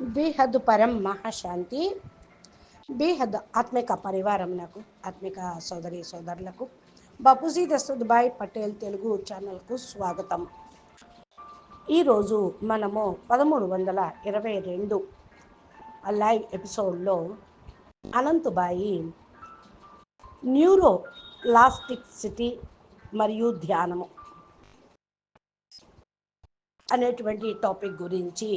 బేహద్ పరం మహాశాంతి బేహద్ ఆత్మిక పరివారం నాకు ఆత్మిక సోదరి సోదరులకు బాపూజీ దస్తూద్భాయ్ పటేల్ తెలుగు ఛానల్కు స్వాగతం. ఈరోజు మనము పదమూడు వందల ఇరవై రెండు లైవ్ ఎపిసోడ్లో అనంతుబాయి న్యూరో ప్లాస్టిక్సిటీ మరియు ధ్యానము అనేటువంటి టాపిక్ గురించి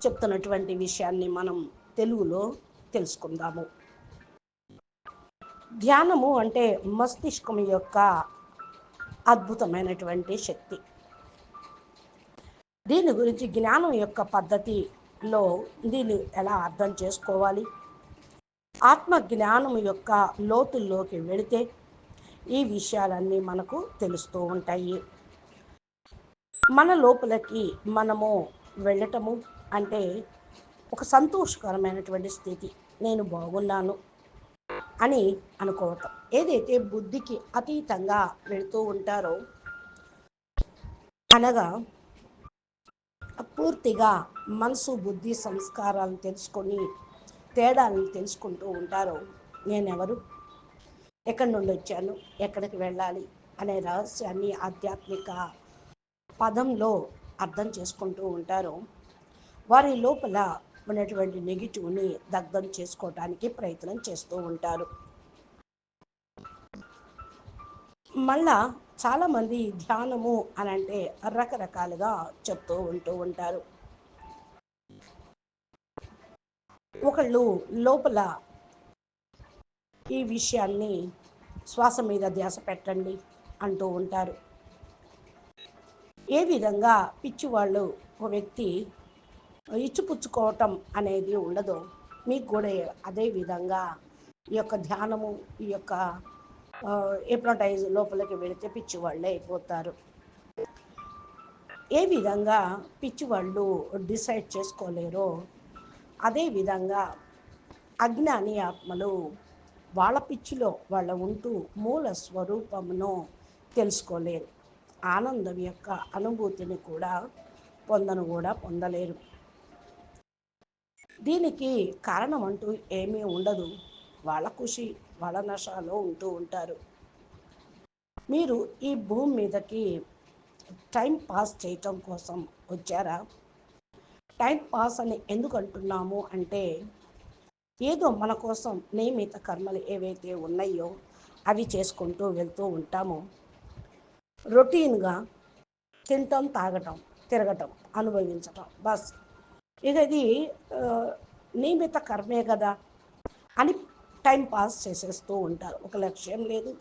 చెప్తున్నటువంటి విషయాన్ని మనం తెలుగులో తెలుసుకుందాము. ధ్యానము అంటే మస్తిష్కం యొక్క అద్భుతమైనటువంటి శక్తి. దీని గురించి జ్ఞానం యొక్క పద్ధతిలో దీన్ని ఎలా అర్థం చేసుకోవాలి? ఆత్మ జ్ఞానం యొక్క లోతుల్లోకి వెళితే ఈ విషయాలన్నీ మనకు తెలుస్తూ ఉంటాయి. మన లోపలికి మనము వెళ్ళటము అంటే ఒక సంతోషకరమైనటువంటి స్థితి. నేను బాగున్నాను అని అనుకోవటం. ఏదైతే బుద్ధికి అతీతంగా వెళుతూ ఉంటారో అనగా పూర్తిగా మనసు బుద్ధి సంస్కారాలను తెలుసుకొని తేడాలను తెలుసుకుంటూ ఉంటారో నేనెవరు? ఎక్కడి నుండి వచ్చాను? ఎక్కడికి వెళ్ళాలి? అనే రహస్యాన్ని ఆధ్యాత్మిక పదంలో అర్థం చేసుకుంటూ ఉంటారో వారి లోపల ఉన్నటువంటి నెగిటివ్ని దగ్ధం చేసుకోవటానికి ప్రయత్నం చేస్తూ ఉంటారు. మళ్ళా చాలామంది ధ్యానము అని అంటే రకరకాలుగా చెప్తూ ఉంటూ ఉంటారు. ఒకళ్ళు లోపల ఈ విషయాన్ని శ్వాస మీద ధ్యాస పెట్టండి అంటూ ఉంటారు. ఏ విధంగా పిచ్చివాళ్ళు ఒక వ్యక్తి ఇచ్చిపుచ్చుకోవటం అనేది ఉండదు. మీకు కూడా అదే విధంగా ఈ యొక్క ధ్యానము ఈ యొక్క ఎప్నటైజ్ లోపలికి వెళితే పిచ్చివాళ్ళే అయిపోతారు. ఏ విధంగా పిచ్చివాళ్ళు డిసైడ్ చేసుకోలేరో అదేవిధంగా అజ్ఞాని ఆత్మలు వాళ్ళ పిచ్చిలో వాళ్ళ ఉంటూ మూల స్వరూపమును తెలుసుకోలేరు. ఆనందం యొక్క అనుభూతిని కూడా పొందను కూడా పొందలేరు. దీనికి కారణం అంటూ ఏమీ ఉండదు. వాళ్ళ ఖుషి వాళ్ళ నషాలో ఉంటూ ఉంటారు. మీరు ఈ భూమి మీదకి టైం పాస్ చేయటం కోసం వచ్చారా? టైం పాస్ అని ఎందుకు అంటున్నాము అంటే ఏదో మన కోసం నియమిత కర్మలు ఏవైతే ఉన్నాయో అవి చేసుకుంటూ వెళ్తూ ఉంటాము. రొటీన్గా తినటం తాగటం తిరగటం అనుభవించటం. బస్. ఇక ఇది నియమిత కర్మే కదా అని టైం పాస్ చేసేస్తూ ఉంటారు. ఒక లక్ష్యం లేదు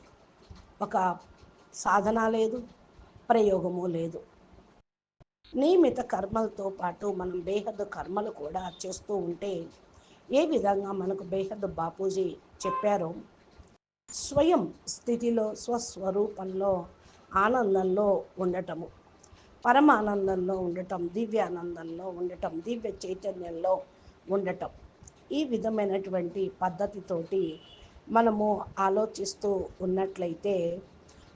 ఒక సాధన లేదు ప్రయోగము లేదు. నియమిత కర్మలతో పాటు మనం బేహద్దు కర్మలు కూడా చేస్తూ ఉంటే ఏ విధంగా మనకు బేహద్దు బాపూజీ చెప్పారో స్వయం స్థితిలో స్వస్వరూపంలో ఆనందంలో ఉండటము. పరమానందంలో ఉండటం దివ్యానందంలో ఉండటం దివ్య చైతన్యంలో ఉండటం. ఈ విధమైనటువంటి పద్ధతితోటి మనము ఆలోచిస్తూ ఉన్నట్లయితే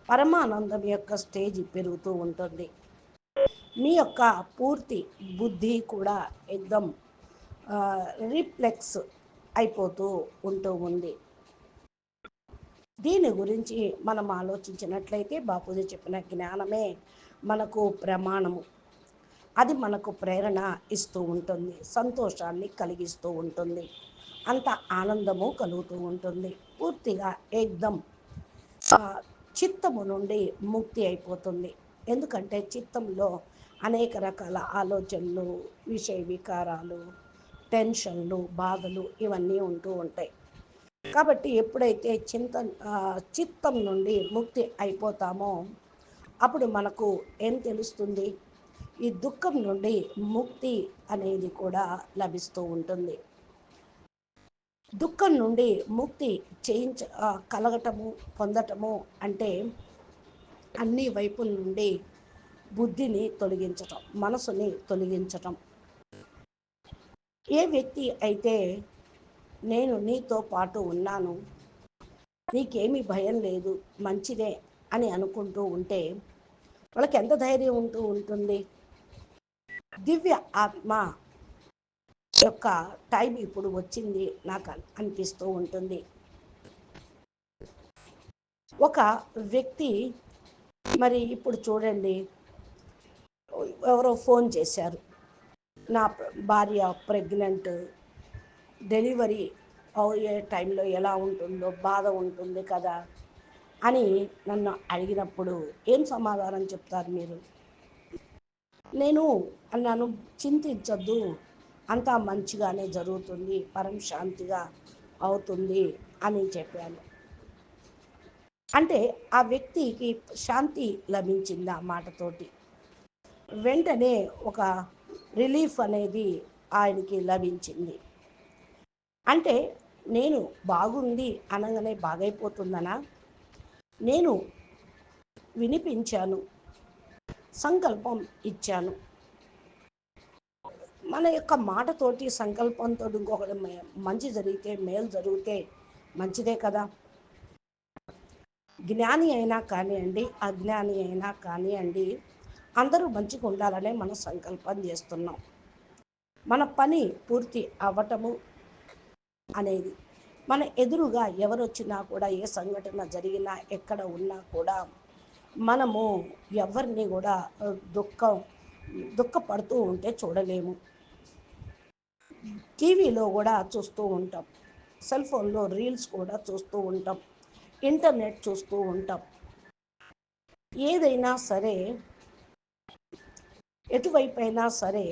పరమానందం యొక్క స్టేజ్ పెరుగుతూ ఉంటుంది. మీ యొక్క పూర్తి బుద్ధి కూడా ఎగ్దం రిఫ్లెక్స్ అయిపోతూ ఉంటూ ఉంది. దీని గురించి మనం ఆలోచించినట్లయితే బాపూజీ చెప్పిన జ్ఞానమే మనకు ప్రమాణము. అది మనకు ప్రేరణ ఇస్తూ ఉంటుంది. సంతోషాన్ని కలిగిస్తూ ఉంటుంది. అంత ఆనందము కలుగుతూ ఉంటుంది. పూర్తిగా ఏకదం చిత్తము నుండి ముక్తి అయిపోతుంది. ఎందుకంటే చిత్తంలో అనేక రకాల ఆలోచనలు విషయ వికారాలు టెన్షన్లు బాధలు ఇవన్నీ ఉంటూ ఉంటాయి. కాబట్టి ఎప్పుడైతే చింత చిత్తం నుండి ముక్తి అయిపోతామో అప్పుడు మనకు ఏం తెలుస్తుంది? ఈ దుఃఖం నుండి ముక్తి అనేది కూడా లభిస్తూ ఉంటుంది. దుఃఖం నుండి ముక్తి చేయించ కలగటము పొందటము అంటే అన్ని వైపుల నుండి బుద్ధిని తొలగించటం మనసుని తొలగించటం. ఏ వ్యక్తి అయితే నేను నీతో పాటు ఉన్నాను నీకేమీ భయం లేదు మంచిదే అని అనుకుంటూ ఉంటే వాళ్ళకి ఎంత ధైర్యం ఉంటూ ఉంటుంది? దివ్య ఆత్మ యొక్క టైం ఇప్పుడు వచ్చింది నాకు అనిపిస్తూ ఉంటుంది. ఒక వ్యక్తి మరి ఇప్పుడు చూడండి ఎవరో ఫోన్ చేశారు. నా భార్య ప్రెగ్నెంట్ డెలివరీ అయ్యే టైంలో ఎలా ఉంటుందో బాధ ఉంటుంది కదా. అని నన్ను అడిగినప్పుడు ఏం సమాధానం చెప్తారు మీరు? నేను అన్నాను చింతించద్దు. అంతా మంచిగానే జరుగుతుంది. పరం శాంతిగా అవుతుంది అని చెప్పాను. అంటే ఆ వ్యక్తికి శాంతి లభించింది ఆ మాటతోటి. వెంటనే ఒక రిలీఫ్ అనేది ఆయనకి లభించింది. అంటే నేను బాగుంది అనగానే బాగైపోతుందనా? నేను వినిపించాను. సంకల్పం ఇచ్చాను. మన యొక్క మాటతోటి సంకల్పంతో ఇంకొకటి మంచి జరిగితే మేలు జరిగితే మంచిదే కదా. జ్ఞాని అయినా కానివ్వండి అజ్ఞాని అయినా కానివ్వండి అందరూ మంచిగా ఉండాలనే మనం సంకల్పం చేస్తున్నాం. మన పని పూర్తి అవ్వటము అనేది మన ఎదురుగా ఎవరు వచ్చినా కూడా ఏ సంఘటన జరిగినా ఎక్కడ ఉన్నా కూడా మనము ఎవరిని కూడా దుఃఖం దుఃఖపడుతూ ఉంటే చూడలేము. టీవీలో కూడా చూస్తూ ఉంటాం. సెల్ ఫోన్లో రీల్స్ కూడా చూస్తూ ఉంటాం. ఇంటర్నెట్ చూస్తూ ఉంటాం. ఏదైనా సరే ఎటువైపు అయినా సరే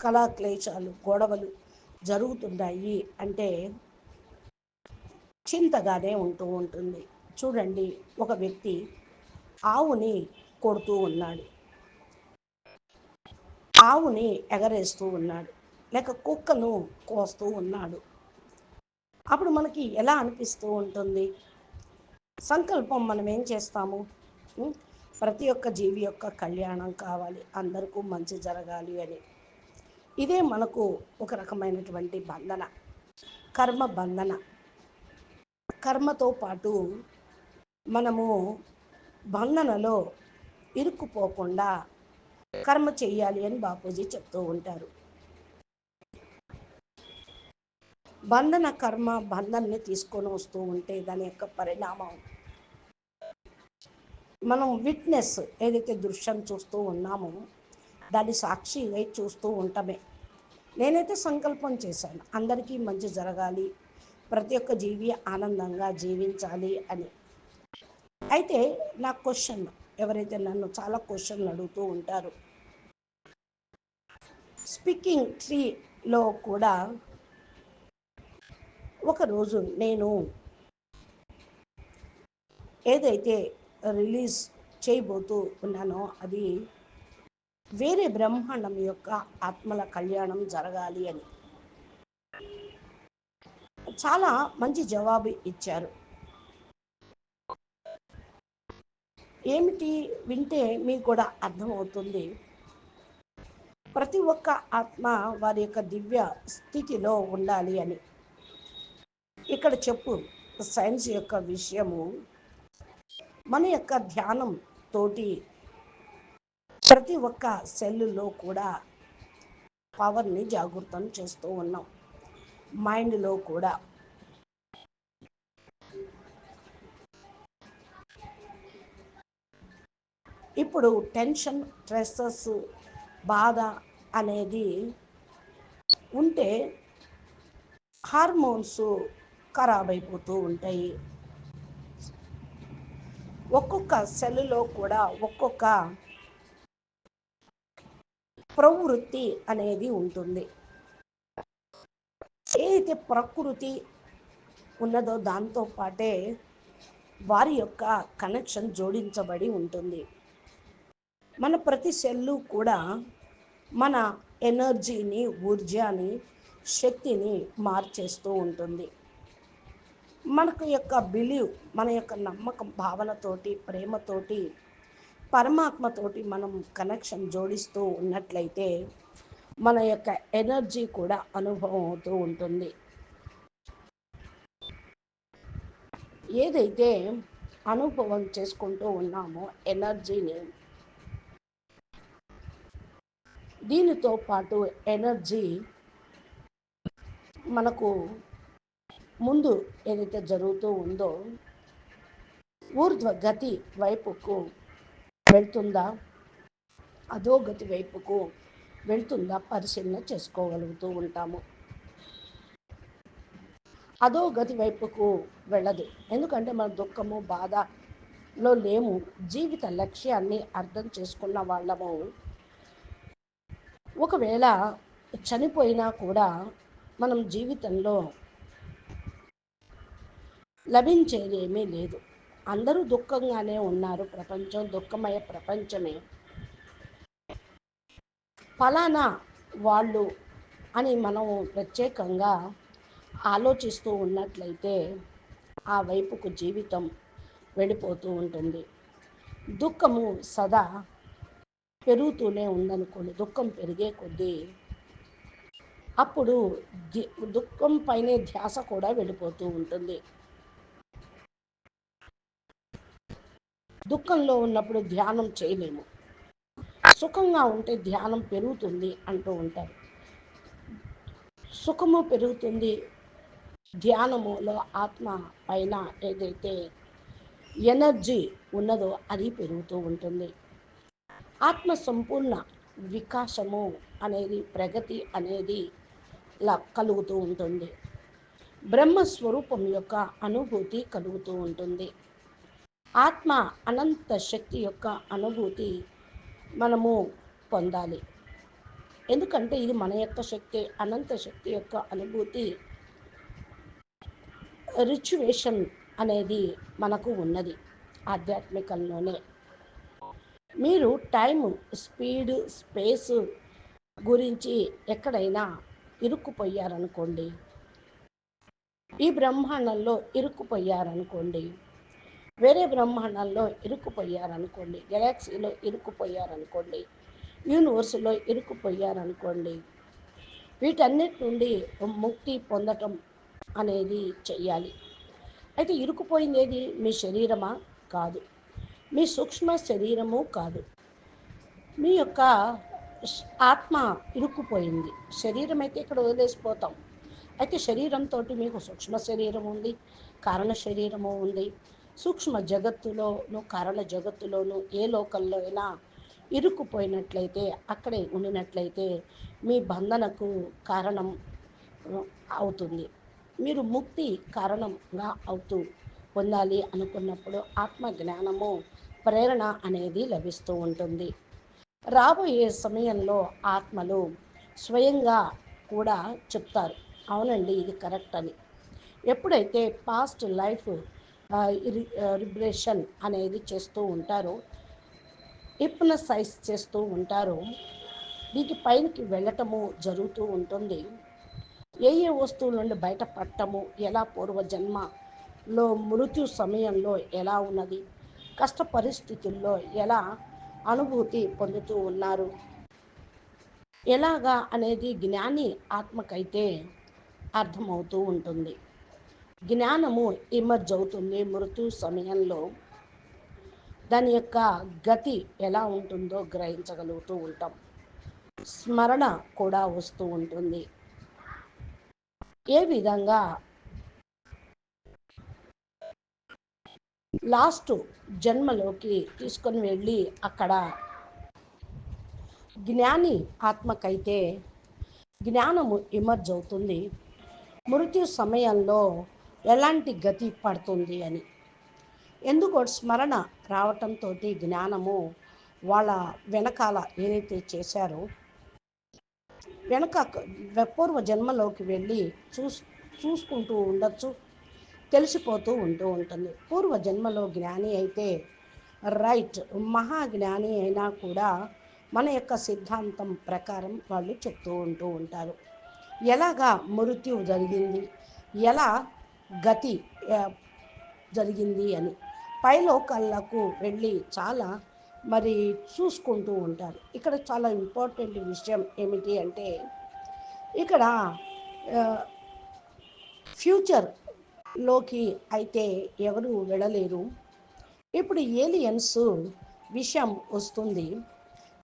కళాక్లేశాలు గొడవలు జరుగుతున్నాయి అంటే చింతగానే ఉంటూ ఉంటుంది. చూడండి ఒక వ్యక్తి ఆవుని కొడుతూ ఉన్నాడు. ఆవుని ఎగరేస్తూ ఉన్నాడు. లేక కుక్కను కోస్తూ ఉన్నాడు. అప్పుడు మనకి ఎలా అనిపిస్తూ ఉంటుంది? సంకల్పం మనం ఏం చేస్తాము? ప్రతి ఒక్క జీవి యొక్క కళ్యాణం కావాలి. అందరికీ మంచి జరగాలి అని. ఇదే మనకు ఒక రకమైనటువంటి బంధన కర్మ బంధన. కర్మతో పాటు మనము బంధనలో ఇరుక్కుపోకుండా కర్మ చేయాలి అని బాపూజీ చెప్తూ ఉంటారు. బంధన కర్మ బంధన్ని తీసుకొని వస్తూ ఉంటే దాని యొక్క పరిణామం. మనం విట్నెస్ ఏదైతే దృశ్యం చూస్తూ ఉన్నామో దాన్ని సాక్షిగా చూస్తూ ఉండటమే. నేనైతే సంకల్పం చేశాను. అందరికీ మంచి జరగాలి. ప్రతి ఒక్క జీవి ఆనందంగా జీవించాలి అని. అయితే నా క్వశ్చన్ ఎవరైతే నన్ను చాలా క్వశ్చన్లు అడుగుతూ ఉంటారు స్పీకింగ్ ట్రీలో కూడా ఒకరోజు నేను ఏదైతే రిలీజ్ చేయబోతూ ఉన్నానో అది వేరే బ్రహ్మాండం యొక్క ఆత్మల కళ్యాణం జరగాలి అని. చాలా మంచి జవాబు ఇచ్చారు. ఏమిటి వింటే మీకు కూడా అర్థమవుతుంది. ప్రతి ఒక్క ఆత్మ వారి యొక్క దివ్య స్థితిలో ఉండాలి అని. ఇక్కడ చెప్పు సైన్స్ యొక్క విషయము మన యొక్క ధ్యానం తోటి ప్రతి ఒక్క సెల్లులో కూడా పవర్ని జాగృతం చేస్తూ ఉన్నాం. మైండ్లో కూడా. ఇప్పుడు టెన్షన్ స్ట్రెస్సెస్ బాధ అనేది ఉంటే హార్మోన్స్ ఖరాబ్ అయిపోతూ ఉంటాయి. ఒక్కొక్క సెల్లో కూడా ఒక్కొక్క ప్రవృత్తి అనేది ఉంటుంది. ఏదైతే ప్రకృతి ఉన్నదో దాంతో పాటే వారి యొక్క కనెక్షన్ జోడించబడి ఉంటుంది. మన ప్రతి సెల్లు కూడా మన ఎనర్జీని ఊర్జాని శక్తిని మార్చేస్తూ ఉంటుంది. మనకు యొక్క బిలీవ్ మన యొక్క నమ్మకం భావనతోటి ప్రేమతోటి పరమాత్మతోటి మనం కనెక్షన్ జోడిస్తూ ఉన్నట్లయితే మన యొక్క ఎనర్జీ కూడా అనుభవం అవుతూ ఉంటుంది. ఏదైతే అనుభవం చేసుకుంటూ ఉన్నామో ఎనర్జీని దీనితో పాటు ఎనర్జీ మనకు ముందు ఏదైతే జరుగుతూ ఉందో ఊర్ధ్వ గతి వైపుకు వెళ్తుందా? అధోగతి వైపుకు వెళ్తుందా పరిశీలన చేసుకోగలుగుతూ ఉంటాము. అధోగతి వైపుకు వెళ్ళదు. ఎందుకంటే మన దుఃఖము బాధలో లేము. జీవిత లక్ష్యాన్ని అర్థం చేసుకున్న వాళ్ళము. ఒకవేళ చనిపోయినా కూడా మనం జీవితంలో లభించేది ఏమీ లేదు. అందరూ దుఃఖంగానే ఉన్నారు. ప్రపంచం దుఃఖమయ ప్రపంచమే. ఫలానా వాళ్ళు అని మనం ప్రత్యేకంగా ఆలోచిస్తూ ఉన్నట్లయితే ఆ వైపుకు జీవితం వెళ్ళిపోతూ ఉంటుంది. దుఃఖము సదా పెరుగుతూనే ఉందనుకోండి. దుఃఖం పెరిగే కొద్దీ అప్పుడు దుఃఖం పైనే ధ్యాస కూడా వెళ్ళిపోతూ ఉంటుంది. దుఃఖంలో ఉన్నప్పుడు ధ్యానం చేయలేము. సుఖంగా ఉంటే ధ్యానం పెరుగుతుంది అంటూ ఉంటారు. సుఖము పెరుగుతుంది ధ్యానములో ఆత్మ పైన ఏదైతే ఎనర్జీ ఉన్నదో అది పెరుగుతూ ఉంటుంది. ఆత్మ సంపూర్ణ వికాసము అనేది ప్రగతి అనేది లా కలుగుతూ ఉంటుంది. బ్రహ్మస్వరూపం యొక్క అనుభూతి కలుగుతూ ఉంటుంది. ఆత్మ అనంత శక్తి యొక్క అనుభూతి మనము పొందాలి. ఎందుకంటే ఇది మన యొక్క శక్తి అనంత శక్తి యొక్క అనుభూతి. రిచువేషన్ అనేది మనకు ఉన్నది ఆధ్యాత్మికంలోనే. మీరు టైం స్పీడ్ స్పేస్ గురించి ఎక్కడైనా ఇరుక్కుపోయారనుకోండి ఈ బ్రహ్మాండంలో ఇరుక్కుపోయారనుకోండి వేరే బ్రహ్మాండంలో ఇరుక్కుపోయారనుకోండి గెలాక్సీలో ఇరుక్కుపోయారనుకోండి యూనివర్స్లో ఇరుక్కుపోయారనుకోండి వీటన్నిటి నుండి ముక్తి పొందటం అనేది చెయ్యాలి. అయితే ఇరుక్కుపోయింది ఏది మీ శరీరమా? కాదు. మీ సూక్ష్మ శరీరము కాదు. మీ యొక్క ఆత్మ ఇరుక్కుపోయింది. శరీరం అయితే ఇక్కడ వదిలేసిపోతాం. అయితే శరీరంతో మీకు సూక్ష్మ శరీరం ఉంది కారణ శరీరము ఉంది. సూక్ష్మ జగత్తులోను కారణ జగత్తులోను ఏ లోకల్లో అయినా ఇరుక్కుపోయినట్లయితే అక్కడే ఉండినట్లయితే మీ బంధనకు కారణం అవుతుంది. మీరు ముక్తి కారణంగా అవుతూ పొందాలి అనుకున్నప్పుడు ఆత్మ జ్ఞానము ప్రేరణ అనేది లభిస్తూ ఉంటుంది. రాబోయే సమయంలో ఆత్మలు స్వయంగా కూడా చెప్తారు. అవునండి ఇది కరెక్ట్ అని. ఎప్పుడైతే పాస్ట్ లైఫ్ రిబ్రేషన్ అనేది చేస్తూ ఉంటారు. హిప్నసైజ్ చేస్తూ ఉంటారు. వీటి పైనకి వెళ్ళటము జరుగుతూ ఉంటుంది. ఏ ఏ వస్తువుల నుండి బయటపడటము ఎలా పూర్వ జన్మలో మృత్యు సమయంలో ఎలా ఉన్నది కష్ట పరిస్థితుల్లో ఎలా అనుభూతి పొందుతూ ఉన్నారు ఎలాగా అనేది జ్ఞాని ఆత్మకైతే అర్థమవుతూ ఉంటుంది. జ్ఞానము ఇమర్జ్ అవుతుంది మృత్యు సమయంలో. దాని యొక్క గతి ఎలా ఉంటుందో గ్రహించగలుగుతూ ఉంటాం. స్మరణ కూడా వస్తూ ఉంటుంది. ఏ విధంగా లాస్ట్ జన్మలోకి తీసుకొని వెళ్ళి అక్కడ జ్ఞాని ఆత్మకైతే జ్ఞానము ఇమర్జ్ అవుతుంది మృత్యు సమయంలో ఎలాంటి గతి పడుతుంది అని. ఎందుకో స్మరణ రావటంతో జ్ఞానము వాళ్ళ వెనకాల ఏదైతే చేశారో వెనక పూర్వ జన్మలోకి వెళ్ళి చూస్ చూసుకుంటూ ఉండొచ్చు తెలిసిపోతూ ఉంటూ ఉంటుంది. పూర్వ జన్మలో జ్ఞాని అయితే రైట్ మహాజ్ఞాని అయినా కూడా మన యొక్క సిద్ధాంతం ప్రకారం వాళ్ళు చెప్తూ ఉంటూ ఉంటారు. ఎలాగా మృత్యు జరిగింది? ఎలా గతి జరిగింది అని. పైలోకాలకు వెళ్ళి చాలా మరి చూసుకుంటూ ఉంటారు. ఇక్కడ చాలా ఇంపార్టెంట్ విషయం ఏమిటి అంటే ఇక్కడ ఫ్యూచర్లోకి అయితే ఎవరు వెళ్ళలేరు. ఇప్పుడు ఏలియన్స్ విషయం వస్తుంది.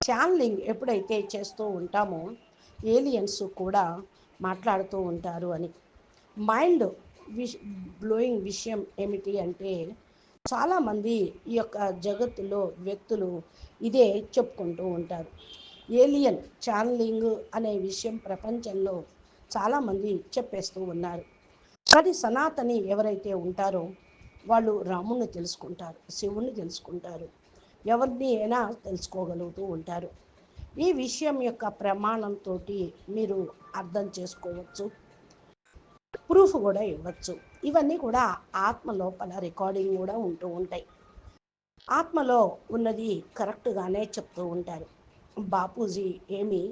ఛానలింగ్ ఎప్పుడైతే చేస్తూ ఉంటామో ఏలియన్స్ కూడా మాట్లాడుతూ ఉంటారు అని. మైండ్ విష్ బ్లోయింగ్ విషయం ఏమిటి అంటే చాలామంది ఈ యొక్క జగత్తులో వ్యక్తులు ఇదే చెప్పుకుంటూ ఉంటారు. ఏలియన్ ఛానలింగ్ అనే విషయం ప్రపంచంలో చాలామంది చెప్పేస్తూ ఉన్నారు. కానీ సనాతని ఎవరైతే ఉంటారో వాళ్ళు రాముణ్ణి తెలుసుకుంటారు శివుణ్ణి తెలుసుకుంటారు ఎవరిని అయినా తెలుసుకోగలుగుతూ ఉంటారు. ఈ విషయం యొక్క ప్రమాణంతో మీరు అర్థం చేసుకోవచ్చు. ప్రూఫ్ కూడా ఇవ్వచ్చు. ఇవన్నీ కూడా ఆత్మ లోపల రికార్డింగ్ కూడా ఉంటూ ఉంటాయి. ఆత్మలో ఉన్నది కరెక్ట్గానే చెప్తూ ఉంటారు. బాపూజీ ఏమి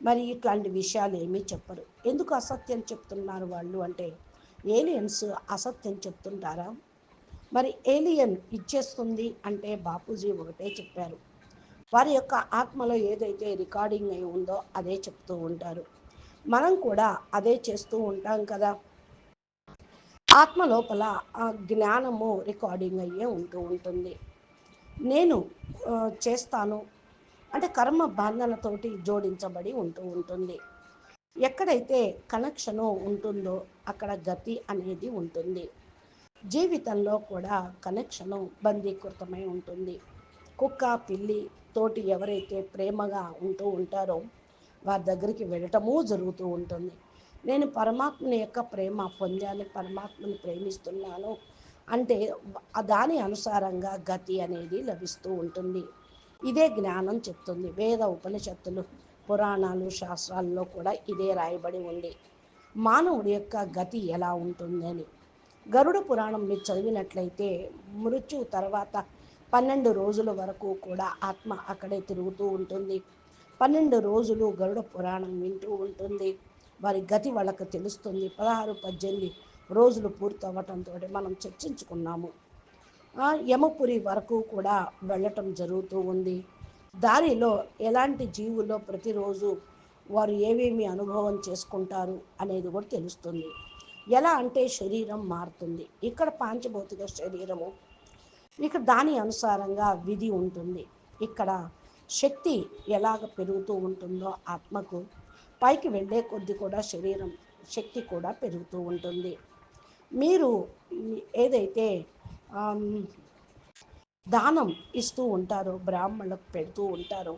మరి ఇట్లాంటి విషయాలు ఏమీ చెప్పరు. ఎందుకు అసత్యం చెప్తున్నారు వాళ్ళు అంటే ఏలియన్స్ అసత్యం చెప్తుంటారా? మరి ఏలియన్ ఇచ్చేస్తుంది అంటే బాపూజీ ఒకటే చెప్పారు. వారి యొక్క ఆత్మలో ఏదైతే రికార్డింగ్ అయి ఉందో అదే చెప్తూ ఉంటారు. మనం కూడా అదే చేస్తూ ఉంటాం కదా. ఆత్మ లోపల ఆ జ్ఞానము రికార్డింగ్ అయ్యే ఉంటూ ఉంటుంది. నేను చేస్తాను. అంటే కర్మ బంధనతోటి జోడించబడి ఉంటూ ఉంటుంది. ఎక్కడైతే కనెక్షను ఉంటుందో అక్కడ గతి అనేది ఉంటుంది. జీవితంలో కూడా కనెక్షను బందీకృతమై ఉంటుంది. కుక్క పిల్లి తోటి ఎవరైతే ప్రేమగా ఉంటూ ఉంటారో వారి దగ్గరికి వెళ్ళటము జరుగుతూ ఉంటుంది. నేను పరమాత్మని యొక్క ప్రేమ పొందాను పరమాత్మని ప్రేమిస్తున్నాను అంటే దాని అనుసారంగా గతి అనేది లభిస్తూ ఉంటుంది. ఇదే జ్ఞానం చెప్తుంది. వేద ఉపనిషత్తులు పురాణాలు శాస్త్రాల్లో కూడా ఇదే రాయబడి ఉంది. మానవుడి యొక్క గతి ఎలా ఉంటుందని గరుడ పురాణం మీరు చదివినట్లయితే మృత్యు తర్వాత పన్నెండు రోజుల వరకు కూడా ఆత్మ అక్కడే తిరుగుతూ ఉంటుంది. పన్నెండు రోజులు గరుడ పురాణం వింటూ ఉంటుంది. వారి గతి వాళ్ళకు తెలుస్తుంది. పదహారు పద్దెనిమిది రోజులు పూర్తి అవ్వటంతో మనం చర్చించుకున్నాము. యమపురి వరకు కూడా వెళ్ళటం జరుగుతూ ఉంది. దారిలో ఎలాంటి జీవుల్లో ప్రతిరోజు వారు ఏమేమి అనుభవం చేసుకుంటారు అనేది కూడా తెలుస్తుంది. ఎలా అంటే శరీరం మారుతుంది. ఇక్కడ పాంచభౌతిక శరీరము ఇక దాని అనుసారంగా విధి ఉంటుంది. ఇక్కడ శక్తి ఎలాగ పెరుగుతూ ఉంటుందో ఆత్మకు పైకి వెళ్ళే కొద్దీ కూడా శరీరం శక్తి కూడా పెరుగుతూ ఉంటుంది. మీరు ఏదైతే దానం ఇస్తూ ఉంటారో బ్రాహ్మణులకు పెడుతూ ఉంటారో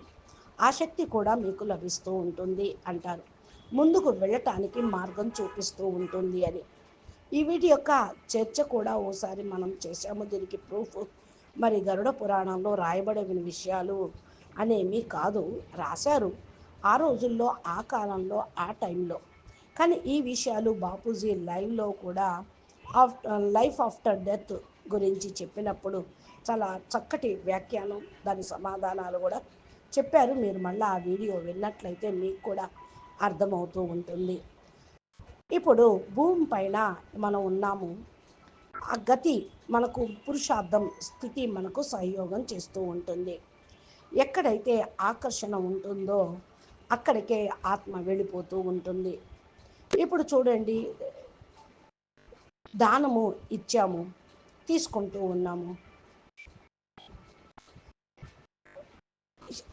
ఆ శక్తి కూడా మీకు లభిస్తూ ఉంటుంది అంటారు. ముందుకు వెళ్ళటానికి మార్గం చూపిస్తూ ఉంటుంది అని. ఈ వీటి యొక్క చర్చ కూడా ఓసారి మనం చేసాము దీనికి ప్రూఫ్ మరి గరుడ పురాణంలో రాయబడిన విషయాలు అనేమి కాదు. రాశారు. ఆ రోజుల్లో ఆ కాలంలో ఆ టైంలో. కానీ ఈ విషయాలు బాపూజీ లైవ్లో కూడా ఆఫ్టర్ లైఫ్ ఆఫ్టర్ డెత్ గురించి చెప్పినప్పుడు చాలా చక్కటి వ్యాఖ్యానం దాని సమాధానాలు కూడా చెప్పారు. మీరు మళ్ళీ ఆ వీడియో విన్నట్లయితే మీకు కూడా అర్థమవుతూ ఉంటుంది. ఇప్పుడు భూమి పైన మనం ఉన్నాము. ఆ గతి మనకు పురుషార్థం స్థితి మనకు సహయోగం చేస్తూ ఉంటుంది. ఎక్కడైతే ఆకర్షణ ఉంటుందో అక్కడికే ఆత్మ వెళ్ళిపోతూ ఉంటుంది. ఇప్పుడు చూడండి దానము ఇచ్చాము తీసుకుంటూ ఉన్నాము.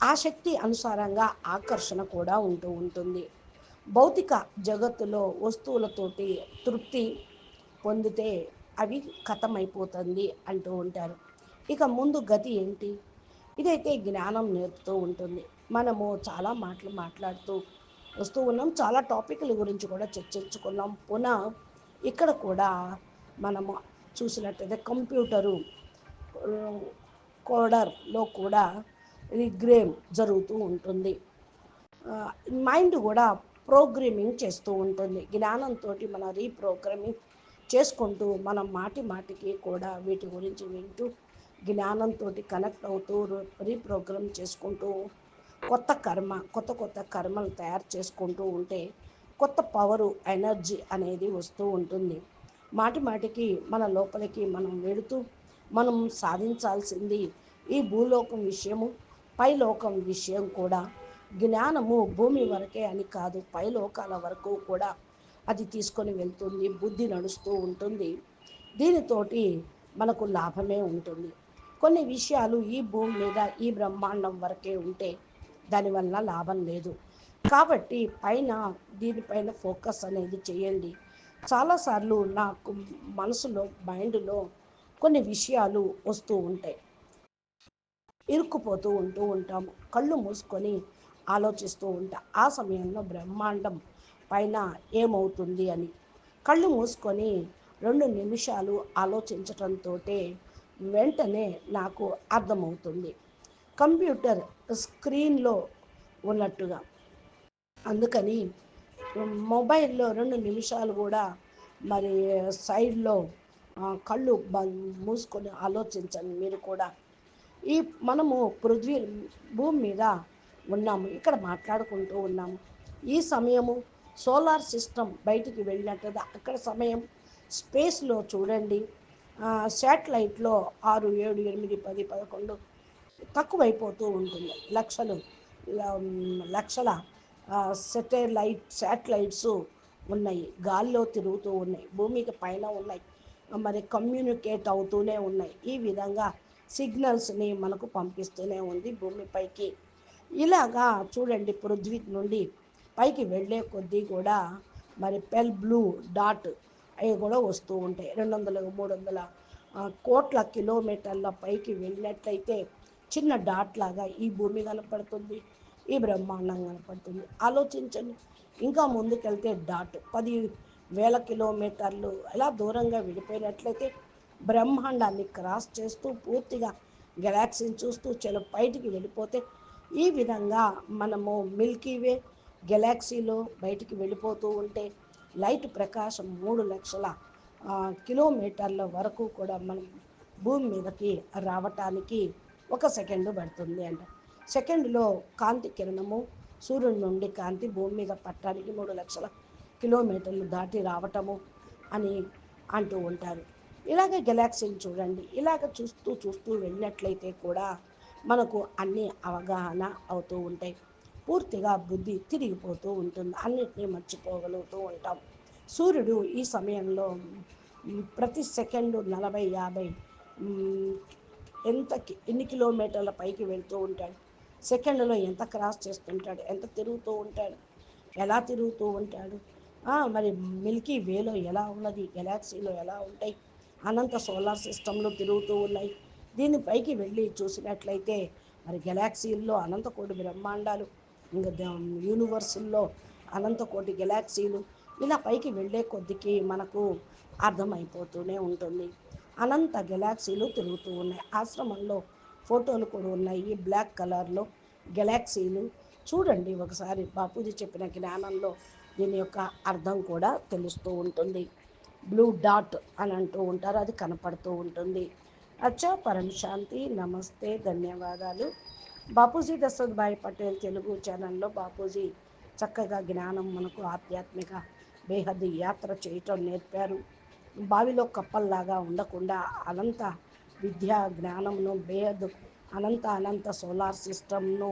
ఆ శక్తి అనుసారంగా ఆకర్షణ కూడా ఉంటూ ఉంటుంది. భౌతిక జగత్తులో వస్తువులతోటి తృప్తి పొందితే అవి కథమైపోతుంది అంటూ ఉంటారు. ఇక ముందు గతి ఏంటి? ఇదైతే జ్ఞానం నేర్పుతూ ఉంటుంది. మనము చాలా మాటలు మాట్లాడుతూ వస్తూ ఉన్నాం. చాలా టాపిక్ల గురించి కూడా చర్చించుకున్నాం. పునః ఇక్కడ కూడా మనము చూసినట్టయితే కంప్యూటరు కోడర్లో కూడా రిగ్రేమ్ జరుగుతూ ఉంటుంది. మైండ్ కూడా ప్రోగ్రామింగ్ చేస్తూ ఉంటుంది. జ్ఞానంతో మన రీప్రోగ్రామింగ్ చేసుకుంటూ మనం మాటి మాటికి కూడా వీటి గురించి వింటూ జ్ఞానంతో కనెక్ట్ అవుతూ రీప్రోగ్రామ్ చేసుకుంటూ కొత్త కర్మ కొత్త కొత్త కర్మలు తయారు చేసుకుంటూ ఉంటే కొత్త పవరు ఎనర్జీ అనేది వస్తూ ఉంటుంది. మాటి మాటికి మన లోపలికి మనం వెళుతూ మనం సాధించాల్సింది ఈ భూలోకం విషయము పైలోకం విషయం కూడా. జ్ఞానము భూమి వరకే అని కాదు పైలోకాల వరకు కూడా అది తీసుకొని వెళ్తుంది బుద్ధి నడుస్తూ ఉంటుంది. దీనితోటి మనకు లాభమే ఉంటుంది. కొన్ని విషయాలు ఈ భూమి మీద ఈ బ్రహ్మాండం వరకే ఉంటే దానివల్ల లాభం లేదు. కాబట్టి పైన దీనిపైన ఫోకస్ అనేది చేయండి. చాలాసార్లు నాకు మనసులో మైండ్లో కొన్ని విషయాలు వస్తూ ఉంటాయి. ఇరుక్కుపోతూ ఉంటూ ఉంటాము కళ్ళు మూసుకొని ఆలోచిస్తూ ఉంటా. ఆ సమయంలో బ్రహ్మాండం పైన ఏమవుతుంది అని. కళ్ళు మూసుకొని రెండు నిమిషాలు ఆలోచించటంతో వెంటనే నాకు అర్థమవుతుంది. కంప్యూటర్ స్క్రీన్లో ఉన్నట్టుగా. అందుకని మొబైల్లో రెండు నిమిషాలు కూడా మరి సైడ్లో కళ్ళు మూసుకొని ఆలోచించండి మీరు కూడా. ఈ మనము పృథ్వీ భూమి మీద ఉన్నాము ఇక్కడ మాట్లాడుకుంటూ ఉన్నాము. ఈ సమయము సోలార్ సిస్టమ్ బయటికి వెళ్ళినట్టుగా అక్కడ సమయం స్పేస్లో చూడండి. శాటిలైట్లో ఆరు ఏడు ఎనిమిది పది పదకొండు తక్కువైపోతూ ఉంటుంది. లక్షలు లక్షల సెటిలైట్ శాటిలైట్స్ ఉన్నాయి. గాల్లో తిరుగుతూ ఉన్నాయి. భూమికి పైన ఉన్నాయి. మరి కమ్యూనికేట్ అవుతూనే ఉన్నాయి. ఈ విధంగా సిగ్నల్స్ని మనకు పంపిస్తూనే ఉంది భూమిపైకి ఇలాగా చూడండి పృథ్వీ నుండి పైకి వెళ్ళే కొద్దీ కూడా మరి పెల్ బ్లూ డాట్ అవి కూడా వస్తూ ఉంటాయి. రెండు వందల మూడు వందల కోట్ల కిలోమీటర్ల పైకి వెళ్ళినట్లయితే చిన్న డాట్ లాగా ఈ భూమి కనపడుతుంది ఈ బ్రహ్మాండం కనపడుతుంది. ఆలోచించండి. ఇంకా ముందుకెళ్తే డాట్ పది వేల కిలోమీటర్లు అలా దూరంగా వెళ్ళిపోయినట్లయితే బ్రహ్మాండాన్ని క్రాస్ చేస్తూ పూర్తిగా గెలాక్సీని చూస్తూ చలో బయటికి వెళ్ళిపోతే ఈ విధంగా మనము మిల్కీవే గెలాక్సీలో బయటికి వెళ్ళిపోతూ ఉంటే లైట్ ప్రకాశం మూడు లక్షల కిలోమీటర్ల వరకు కూడా మనం భూమి మీదకి రావటానికి ఒక సెకండ్ పడుతుంది అంట. సెకండ్లో కాంతి కిరణము సూర్యుడి నుండి కాంతి భూమి మీద పట్టడానికి మూడు లక్షల కిలోమీటర్లు దాటి రావటము అని అంటూ ఉంటారు. ఇలాగ గెలాక్సీని చూడండి. ఇలాగ చూస్తూ చూస్తూ వెళ్ళినట్లయితే కూడా మనకు అన్ని అవగాహన అవుతూ ఉంటాయి. పూర్తిగా బుద్ధి తిరిగిపోతూ ఉంటుంది. అన్నిటినీ మర్చిపోగలుగుతూ ఉంటాం. సూర్యుడు ఈ సమయంలో ప్రతి సెకండు నలభై యాభై ఎంత ఎన్ని కిలోమీటర్ల పైకి వెళ్తూ ఉంటాడు. సెకండ్లో ఎంత క్రాస్ చేస్తుంటాడు ఎంత తిరుగుతూ ఉంటాడు ఎలా తిరుగుతూ ఉంటాడు మరి మిల్కీ వేలో ఎలా ఉన్నది గెలాక్సీలో ఎలా ఉంటాయి అనంత సోలార్ సిస్టంలో తిరుగుతూ ఉన్నాయి. దీని పైకి వెళ్ళి చూసినట్లయితే మరి గెలాక్సీల్లో అనంతకోటి బ్రహ్మాండాలు యూనివర్సుల్లో అనంతకోటి గెలాక్సీలు ఇలా పైకి వెళ్ళే కొద్దికి మనకు అర్థమైపోతూనే ఉంటుంది. అనంత గెలాక్సీలు తిరుగుతూ ఉన్నాయి. ఆశ్రమంలో ఫోటోలు కూడా ఉన్నాయి. బ్లాక్ కలర్లో గెలాక్సీలు. చూడండి ఒకసారి బాపూజీ చెప్పిన జ్ఞానంలో దీని యొక్క అర్థం కూడా తెలుస్తూ ఉంటుంది. బ్లూ డాట్ అని అంటూ ఉంటారు. అది కనపడుతూ ఉంటుంది. అచ్చా పరం శాంతి నమస్తే ధన్యవాదాలు. బాపూజీ దశరథ్ పటేల్ తెలుగు ఛానల్లో బాపూజీ చక్కగా జ్ఞానం మనకు ఆధ్యాత్మిక బేహద్దు యాత్ర చేయటం నేర్పారు. బావిలో కప్పల్లాగా ఉండకుండా అనంత విద్యా జ్ఞానంను బేహద్ అనంత అనంత సోలార్ సిస్టమ్ను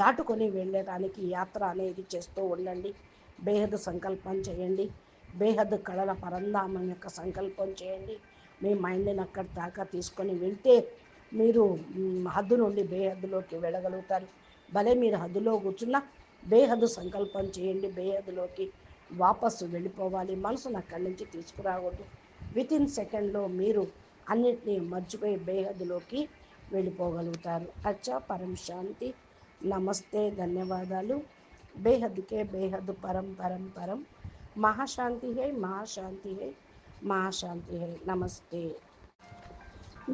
దాటుకొని వెళ్ళడానికి యాత్ర అనేది చేస్తూ ఉండండి. బేహద్ సంకల్పం చేయండి. బేహద్ కళల పరంధామం యొక్క సంకల్పం చేయండి. మీ మైండ్ని అక్కడ దాకా తీసుకొని వెళ్తే మీరు హద్దు నుండి బేహద్దులోకి వెళ్ళగలుగుతారు. భలే మీరు హద్దులో కూర్చున్న బేహద్దు సంకల్పం చేయండి బేహద్దులోకి వాపసు వెళ్ళిపోవాలి. మనసును అక్కడి నుంచి తీసుకురావద్దు విత్ ఇన్ సెకండ్లో మీరు అన్నింటినీ మర్చిపోయి బేహద్దులోకి వెళ్ళిపోగలుగుతారు. అచ్చా పరం శాంతి. నమస్తే ధన్యవాదాలు. బేహద్కే బేహద్దు పరం పరం పరం. మహాశాంతి హై మహాశాంతి హై మహాశాంతి హై. నమస్తే.